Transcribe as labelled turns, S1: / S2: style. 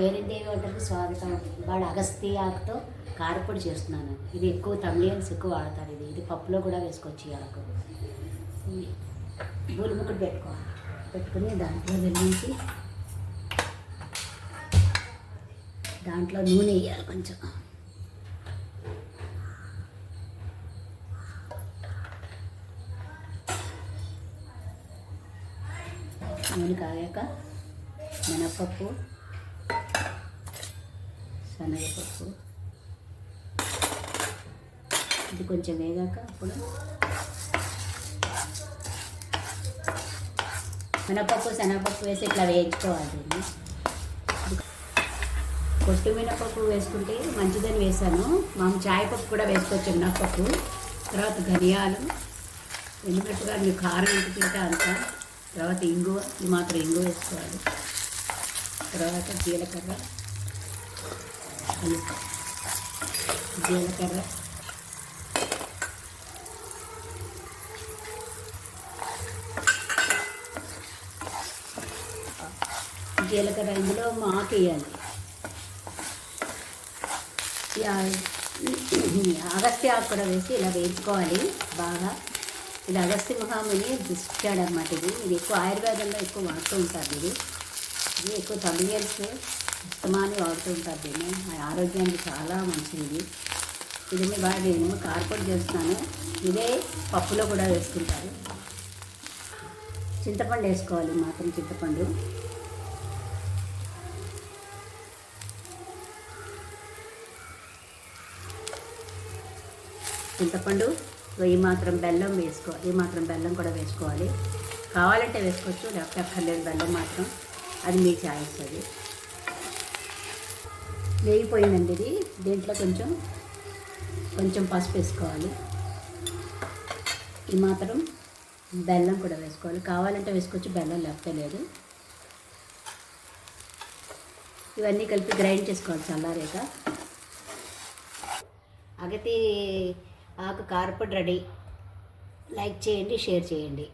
S1: పేరిందేవి వంటలకు స్వాగతం. వాడు అగస్తి ఆకుతో కారపొడి చేస్తున్నాను. ఇది ఎక్కువ తమిళియన్స్ ఎక్కువ వాడతారు ఇది. ఇది పప్పులో కూడా వేసుకోవచ్చు ఈ ఆకు. బూలిముక్కడు పెట్టుకోవాలి పెట్టుకుని దాంట్లో వెళ్ళించి దాంట్లో నూనె వేయాలి కొంచెం. నూనె కాగాక మినపప్పు శనగపప్పు. ఇది కొంచెం వేగాక అప్పుడు మినపప్పు శనగపప్పు వేసి ఇట్లా వేయించుకోవాలి. దీన్ని పొట్టు మినపప్పు వేసుకుంటే మంచిదని వేసాను. మాము చాయ్ పప్పు కూడా వేసుకోవచ్చు మినపప్పు. తర్వాత ధనియాలు. ఎందుకంటే మీరు కారం ఎంత తింటే అంత. తర్వాత ఇంగువ. ఇది మాత్రం ఇంగువ వేసుకోవాలి. తర్వాత జీలకర్ర. జీలకర్ర. జీలకర్ర ఇందులో మాకు వేయాలి అగస్త్య ఆకు కూడా వేసి ఇలా వేయించుకోవాలి. బాగా ఇది అగస్త్య మహాముని ఇచ్చాడు అనమాట ఇది. ఇది ఎక్కువ ఆయుర్వేదంలో ఎక్కువ వాడుతూ ఉంటారు ఇది. ఇది ఎక్కువ తమిళియన్స్ ఇష్టమాని వాడుతూ ఉంటారు దీన్ని. ఆరోగ్యానికి చాలా మంచిది. ఇది బాగా నేను కార్పొడి చేస్తున్నాను. ఇదే పప్పులో కూడా వేసుకుంటారు. చింతపండు వేసుకోవాలి మాత్రం చింతపండు. చింతపండు ఈ మాత్రం బెల్లం వేసుకోవాలి. ఈ మాత్రం బెల్లం కూడా వేసుకోవాలి. కావాలంటే వేసుకోవచ్చు లేకపోతే అక్కర్లేదు బెల్లం మాత్రం. అది మీ చాయిస్ అది. వేగిపోయిందండి ఇది. దీంట్లో కొంచెం కొంచెం పసుపు వేసుకోవాలి. ఈ మాత్రం బెల్లం కూడా వేసుకోవాలి. కావాలంటే వేసుకోవచ్చు బెల్లం లేకపోతే లేదు. ఇవన్నీ కలిపి గ్రైండ్ చేసుకోవాలి చల్లారేక. అగతి ఆకు కారపొడి రెడీ. లైక్ చేయండి షేర్ చేయండి.